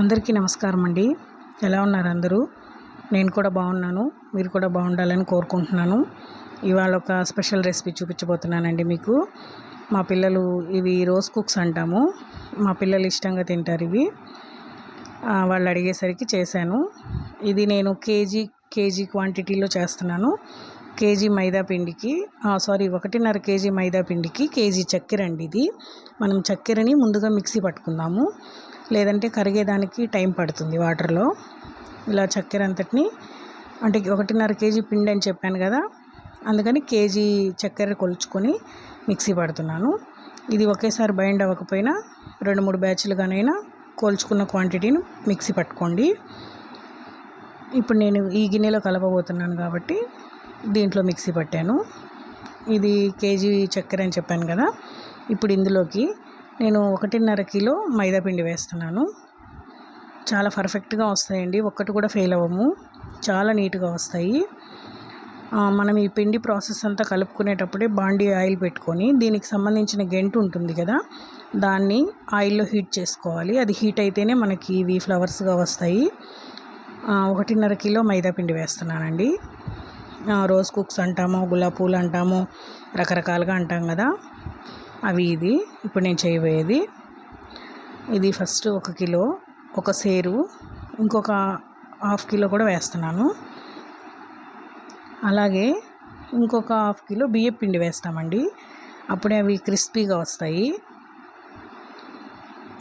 అందరికీ నమస్కారం అండి ఎలా ఉన్నారు అందరూ? నేను కూడా బాగున్నాను. మీరు కూడా బాగుండాలని కోరుకుంటున్నాను. ఇవాళ ఒక స్పెషల్ రెసిపీ చూపించబోతున్నానండి మీకు. మా పిల్లలు ఇవి రోజ్ కుక్స్ అంటాము. మా పిల్లలు ఇష్టంగా తింటారు ఇవి. వాళ్ళు అడిగేసరికి చేశాను. ఇది నేను కేజీ కేజీ క్వాంటిటీలో చేస్తున్నాను. కేజీ మైదా పిండికి సారీ ఒకటిన్నర కేజీ మైదా పిండికి కేజీ చక్కెర అండి ఇది. మనం చక్కెరని ముందుగా మిక్సీ పట్టుకుందాము. లేదంటే కరిగేదానికి టైం పడుతుంది వాటర్లో. ఇలా చక్కెర అంతటిని అంటే ఒకటిన్నర కేజీ పిండి అని చెప్పాను కదా అందుకని కేజీ చక్కెర కొలుచుకొని మిక్సీ పడుతున్నాను. ఇది ఒకేసారి బైండ్ అవ్వకపోయినా రెండు మూడు బ్యాచ్లుగానైనా కోల్చుకున్న క్వాంటిటీని మిక్సీ పట్టుకోండి. ఇప్పుడు నేను ఈ గిన్నెలో కలపబోతున్నాను కాబట్టి దీంట్లో మిక్సీ పట్టాను. ఇది కేజీ చక్కెర అని చెప్పాను కదా ఇప్పుడు ఇందులోకి నేను ఒకటిన్నర కిలో మైదాపిండి వేస్తున్నాను. చాలా పర్ఫెక్ట్గా వస్తాయండి. ఒక్కటి కూడా ఫెయిల్ అవ్వము. చాలా నీట్గా వస్తాయి. మనం ఈ పిండి ప్రాసెస్ అంతా కలుపుకునేటప్పుడే బాండీ ఆయిల్ పెట్టుకొని దీనికి సంబంధించిన గెంటు ఉంటుంది కదా దాన్ని ఆయిల్లో హీట్ చేసుకోవాలి. అది హీట్ అయితేనే మనకి ఇవి ఫ్లవర్స్గా వస్తాయి. ఒకటిన్నర కిలో మైదా పిండి వేస్తున్నానండి. రోజ్ కుక్స్ అంటాము గులాబ్ పూలు అంటాము రకరకాలుగా అంటాం కదా. అవి ఇది. ఇప్పుడు నేను చేయబోయేది. ఇది ఫస్ట్ ఒక కిలో ఒక సేరు ఇంకొక హాఫ్ కిలో కూడా వేస్తున్నాను. అలాగే ఇంకొక హాఫ్ కిలో బియ్యం పిండి వేస్తామండి. అప్పుడే అవి క్రిస్పీగా వస్తాయి.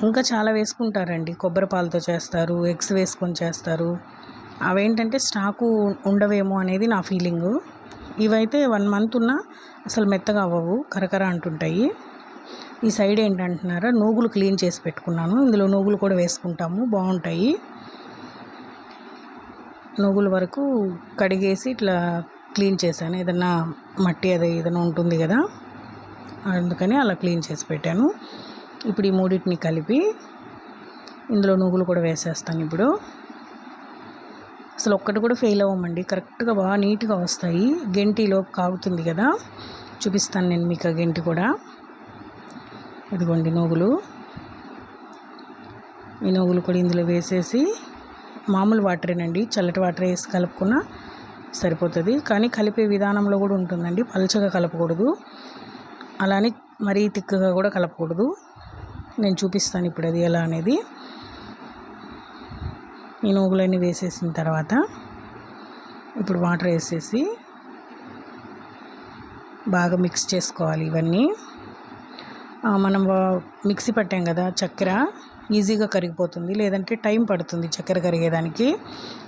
ఇంకా చాలా వేసుకుంటారండి. కొబ్బరి పాలతో చేస్తారు ఎగ్స్ వేసుకొని చేస్తారు. అవేంటంటే స్టాకు ఉండవేమో అనేది నా ఫీలింగు. ఇవైతే వన్ మంత్ ఉన్నా అసలు మెత్తగా అవ్వవు కరకర అంటుంటాయి. ఈ సైడ్ ఏంటంటున్నారా? నూగులు క్లీన్ చేసి పెట్టుకున్నాను. ఇందులో నూగులు కూడా వేసుకుంటాము. బాగుంటాయి. నూగుల వరకు కడిగేసి ఇట్లా క్లీన్ చేశాను. ఏదన్నా మట్టి అది ఏదైనా ఉంటుంది కదా. అందుకని అలా క్లీన్ చేసి పెట్టాను. ఇప్పుడు ఈ మూడింటిని కలిపి ఇందులో నువ్వులు కూడా వేసేస్తాను ఇప్పుడు. అసలు ఒక్కటి కూడా ఫెయిల్ అవ్వమండి. కరెక్ట్గా బాగా నీట్గా వస్తాయి. గెంటిలో కాగుతుంది కదా. చూపిస్తాను నేను మీకు ఆ గెంటి కూడా. ఇదిగోండి నువ్వులు ఈ నువ్వులు కూడా ఇందులో వేసేసి మామూలు వాటరేనండి చల్లటి వాటర్ వేసి కలుపుకున్నా సరిపోతుంది. కానీ కలిపే విధానంలో కూడా ఉంటుందండి పలచగా కలపకూడదు. అలానే మరీ తిక్కగా కూడా కలపకూడదు. నేను చూపిస్తాను ఇప్పుడు అది ఎలా అనేది. ఈ నువ్వులన్నీ వేసేసిన తర్వాత ఇప్పుడు వాటర్ వేసేసి బాగా మిక్స్ చేసుకోవాలి ఇవన్నీ. మనం వా- మిక్సీ పట్టాం కదా చక్కెర. ఈజీగా కరిగిపోతుంది. లేదంటే టైం పడుతుంది చక్కెర కరిగేదానికి.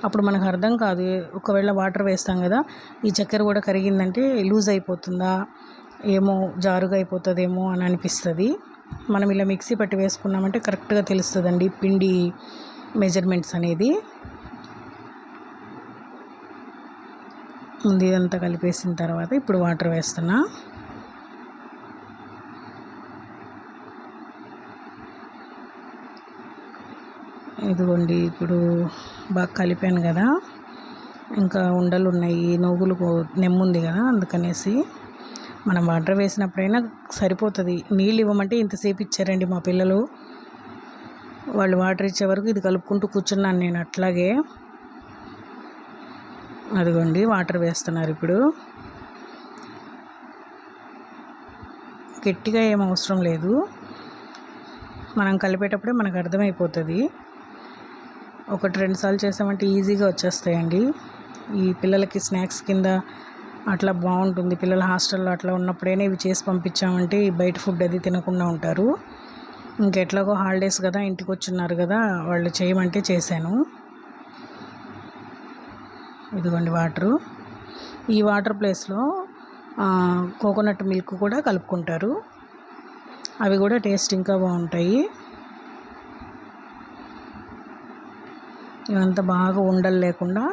అప్పుడు మనకు అర్థం కాదు. ఒకవేళ వాటర్ వేస్తాం కదా ఈ చక్కెర కూడా కరిగిందంటే లూజ్ అయిపోతుందా? ఏమో జారుగా అయిపోతుందేమో అని అనిపిస్తుంది. మనం ఇలా మిక్సీ పట్టి వేసుకున్నామంటే కరెక్ట్గా తెలుస్తుందండి పిండి మెజర్మెంట్స్ అనేది. ముందు ఇదంతా కలిపేసిన తర్వాత ఇప్పుడు వాటర్ వేస్తున్నా. ఇదిగోండి ఇప్పుడు బాగా కలిపాను కదా. ఇంకా ఉండలు ఉన్నాయి నువ్వులు నెమ్ముంది కదా అందుకనేసి మనం వాటర్ వేసినప్పుడైనా సరిపోతుంది. నీళ్ళు ఇవ్వమంటే ఇంతసేపు ఇచ్చారండి మా పిల్లలు. వాళ్ళు వాటర్ ఇచ్చే వరకు ఇది కలుపుకుంటూ కూర్చున్నాను నేను అట్లాగే. అదిగోండి వాటర్ వేస్తున్నారు ఇప్పుడు. గట్టిగా ఏం అవసరం లేదు. మనం కలిపేటప్పుడే మనకు అర్థమైపోతుంది. ఒకటి రెండు సార్లు చేసామంటే ఈజీగా వచ్చేస్తాయండి. ఈ పిల్లలకి స్నాక్స్ కింద అట్లా బాగుంటుంది. పిల్లల హాస్టల్లో అట్లా ఉన్నప్పుడైనా ఇవి చేసి పంపించామంటే బయట ఫుడ్ అది తినకుండా ఉంటారు. ఇంకెట్లాగో హాలిడేస్ కదా ఇంటికి వచ్చున్నారు కదా వాళ్ళు చేయమంటే చేశాను. ఇదిగోండి వాటరు. ఈ వాటర్ ప్లేస్లో కోకోనట్ మిల్క్ కూడా కలుపుకుంటారు. అవి కూడా టేస్ట్ ఇంకా బాగుంటాయి. ఇవంతా బాగా ఉండలు లేకుండా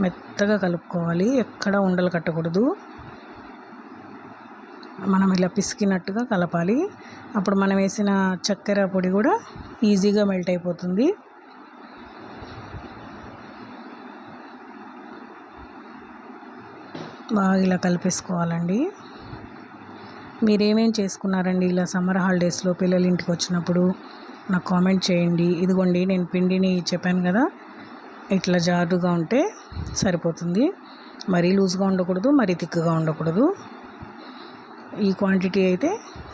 మెత్తగా కలుపుకోవాలి. ఎక్కడ ఉండలు కట్టకూడదు. మనం ఇలా పిసికినట్టుగా కలపాలి. అప్పుడు మనం వేసిన చక్కెర పొడి కూడా ఈజీగా మెల్ట్ అయిపోతుంది. బాగా ఇలా కలిపేసుకోవాలండి. మీరేమేం చేసుకున్నారండి ఇలా సమ్మర్ హాలిడేస్లో పిల్లలు ఇంటికి వచ్చినప్పుడు? నాకు కామెంట్ చేయండి. ఇదిగోండి నేను పిండిని చెప్పాను కదా. ఇట్లా జారుగా ఉంటే సరిపోతుంది. మరీ లూజ్గా ఉండకూడదు మరీ థిక్గా ఉండకూడదు. ఈ క్వాంటిటీ అయితే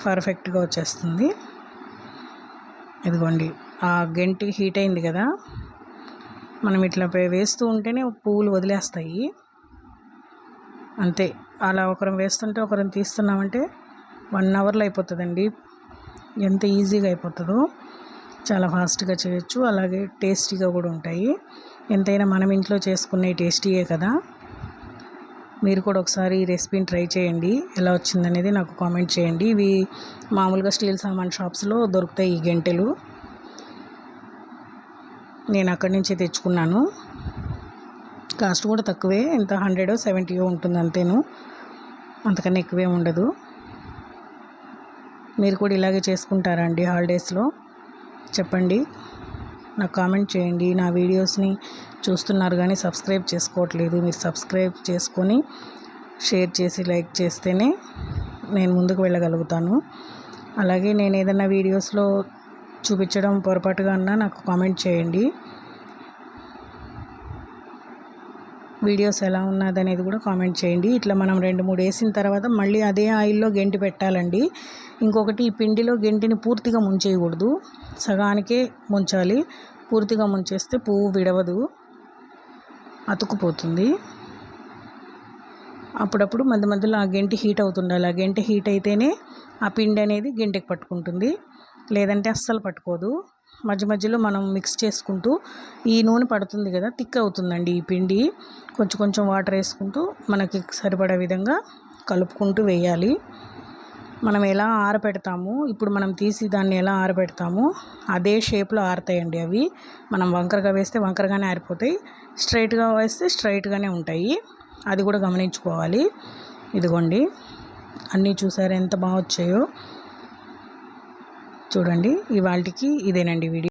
పర్ఫెక్ట్గా వచ్చేస్తుంది. ఇదిగోండి ఆ గంటి హీట్ అయింది కదా మనం ఇట్లా వేస్తూ ఉంటేనే పువ్వులు వదిలేస్తాయి. అంతే అలా ఒకరం వేస్తుంటే ఒకరం తీస్తున్నామంటే వన్ అవర్లో అయిపోతుందండి. ఎంత ఈజీగా అయిపోతుందో చాలా ఫాస్ట్గా చేయొచ్చు అలాగే టేస్టీగా కూడా ఉంటాయి. ఎంతైనా మనం ఇంట్లో చేసుకునే టేస్టీయే కదా. మీరు కూడా ఒకసారి ఈ రెసిపీని ట్రై చేయండి. ఎలా వచ్చిందనేది నాకు కామెంట్ చేయండి. ఇవి మామూలుగా స్టీల్ సామాన్ షాప్స్లో దొరుకుతాయి ఈ గంటెలు. నేను అక్కడి నుంచే తెచ్చుకున్నాను. కాస్ట్ కూడా తక్కువే. ఎంత? హండ్రెడ్ సెవెంటీయో ఉంటుంది అంతేను. అంతకన్నా ఎక్కువే ఉండదు. మీరు కూడా ఇలాగే చేసుకుంటారా అండి హాలిడేస్లో? చెప్పండి. నాకు కామెంట్ చేయండి. నా వీడియోస్ని చూస్తున్నారు కానీ సబ్స్క్రైబ్ చేసుకోవట్లేదు. మీరు సబ్స్క్రైబ్ చేసుకొని షేర్ చేసి లైక్ చేస్తేనే నేను ముందుకు వెళ్ళగలుగుతాను. అలాగే నేను ఏదైనా వీడియోస్లో చూపించడం పొరపాటుగా అన్నా నాకు కామెంట్ చేయండి. వీడియోస్ ఎలా ఉన్నది అనేది కూడా కామెంట్ చేయండి. ఇట్లా మనం రెండు మూడు వేసిన తర్వాత మళ్ళీ అదే ఆయిల్లో గెంటి పెట్టాలండి. ఇంకొకటి ఈ పిండిలో గెంటిని పూర్తిగా ముంచేయకూడదు. సగానికే ముంచాలి. పూర్తిగా ముంచేస్తే పువ్వు విడవదు. అతుకుపోతుంది అప్పుడప్పుడు మధ్య మధ్యలో ఆ గెంటి హీట్ అవుతుండాలి. ఆ గెంటి హీట్ అయితేనే ఆ పిండి అనేది గెంటికి పట్టుకుంటుంది. లేదంటే అస్సలు పట్టుకోదు. మధ్య మధ్యలో మనం మిక్స్ చేసుకుంటూ ఈ నూనె పడుతుంది కదా థిక్ అవుతుందండి ఈ పిండి. కొంచెం కొంచెం వాటర్ వేసుకుంటూ మనకి సరిపడే విధంగా కలుపుకుంటూ వేయాలి. మనం ఎలా ఆరపెడతాము ఇప్పుడు మనం తీసి దాన్ని ఎలా ఆరబెడతామో అదే షేప్లో ఆరుతాయండి అవి. మనం వంకరగా వేస్తే వంకరగానే ఆరిపోతాయి స్ట్రైట్గా వేస్తే స్ట్రైట్గానే ఉంటాయి. అది కూడా గమనించుకోవాలి. ఇదిగోండి అన్నీ చూసారు ఎంత బాగా వచ్చాయో. చూడండి. ఇవాళకి ఇదేనండి వీడియో.